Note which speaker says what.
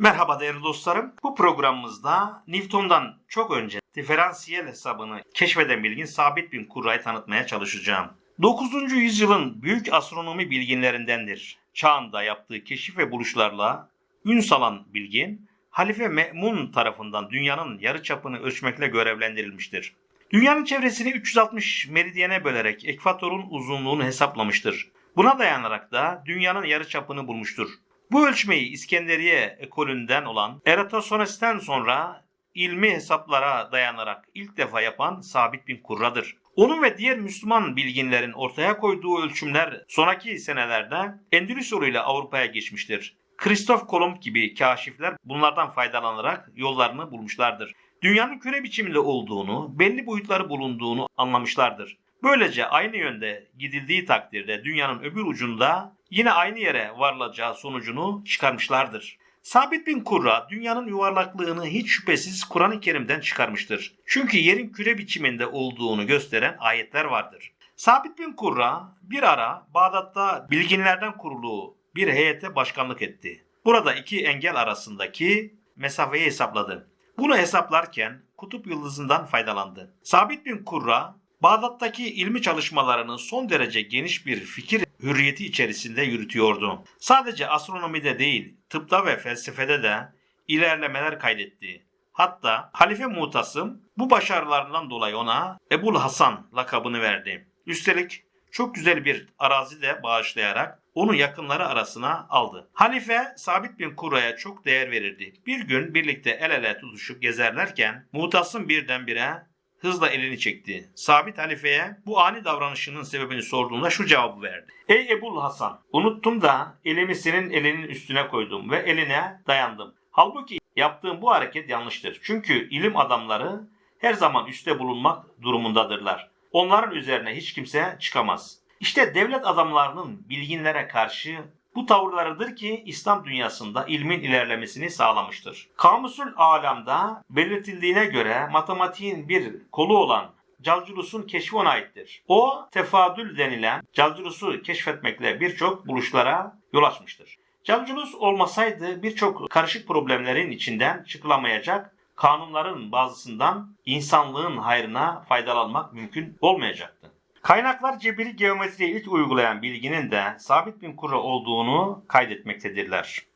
Speaker 1: Merhaba değerli dostlarım. Bu programımızda Newton'dan çok önce diferansiyel hesabını keşfeden bilgin Sabit bin Kurra'yı tanıtmaya çalışacağım. 9. yüzyılın büyük astronomi bilginlerindendir. Çağında yaptığı keşif ve buluşlarla ün salan bilgin, Halife Me'mun tarafından dünyanın yarıçapını ölçmekle görevlendirilmiştir. Dünyanın çevresini 360 meridyene bölerek ekvatorun uzunluğunu hesaplamıştır. Buna dayanarak da dünyanın yarıçapını bulmuştur. Bu ölçmeyi İskenderiye ekolünden olan Eratosthenes'ten sonra ilmi hesaplara dayanarak ilk defa yapan Sabit bin Kurra'dır. Onun ve diğer Müslüman bilginlerin ortaya koyduğu ölçümler sonraki senelerde Endülüs yoluyla Avrupa'ya geçmiştir. Kristof Kolomb gibi kaşifler bunlardan faydalanarak yollarını bulmuşlardır. Dünyanın küre biçiminde olduğunu, belli boyutları bulunduğunu anlamışlardır. Böylece aynı yönde gidildiği takdirde dünyanın öbür ucunda yine aynı yere varılacağı sonucunu çıkarmışlardır. Sabit bin Kurra dünyanın yuvarlaklığını hiç şüphesiz Kur'an-ı Kerim'den çıkarmıştır. Çünkü yerin küre biçiminde olduğunu gösteren ayetler vardır. Sabit bin Kurra bir ara Bağdat'ta bilginlerden kurulu bir heyete başkanlık etti. Burada iki engel arasındaki mesafeyi hesapladı. Bunu hesaplarken kutup yıldızından faydalandı. Sabit bin Kurra Bağdat'taki ilmi çalışmalarını son derece geniş bir fikir hürriyeti içerisinde yürütüyordu. Sadece astronomide değil, tıpta ve felsefede de ilerlemeler kaydetti. Hatta Halife Mutasım bu başarılarından dolayı ona Ebul Hasan lakabını verdi. Üstelik çok güzel bir arazi de bağışlayarak onu yakınları arasına aldı. Halife Sabit bin Kurra'ya çok değer verirdi. Bir gün birlikte el ele tutuşup gezerlerken Mutasım birdenbire hızla elini çekti. Sabit halifeye bu ani davranışının sebebini sorduğunda şu cevabı verdi. Ey Ebul Hasan, unuttum da elimi senin elinin üstüne koydum ve eline dayandım. Halbuki yaptığım bu hareket yanlıştır. Çünkü ilim adamları her zaman üstte bulunmak durumundadırlar. Onların üzerine hiç kimse çıkamaz. İşte devlet adamlarının bilginlere karşı bu tavırlarıdır ki İslam dünyasında ilmin ilerlemesini sağlamıştır. Kamusül Alam'da belirtildiğine göre matematiğin bir kolu olan Calculus'un keşfi ona aittir. O tefadül denilen Calculus'u keşfetmekle birçok buluşlara yol açmıştır. Calculus olmasaydı birçok karışık problemlerin içinden çıkılamayacak, kanunların bazısından insanlığın hayrına faydalanmak mümkün olmayacaktı. Kaynaklar cebiri geometriyi ilk uygulayan bilginin de Sabit bin Kurra olduğunu kaydetmektedirler.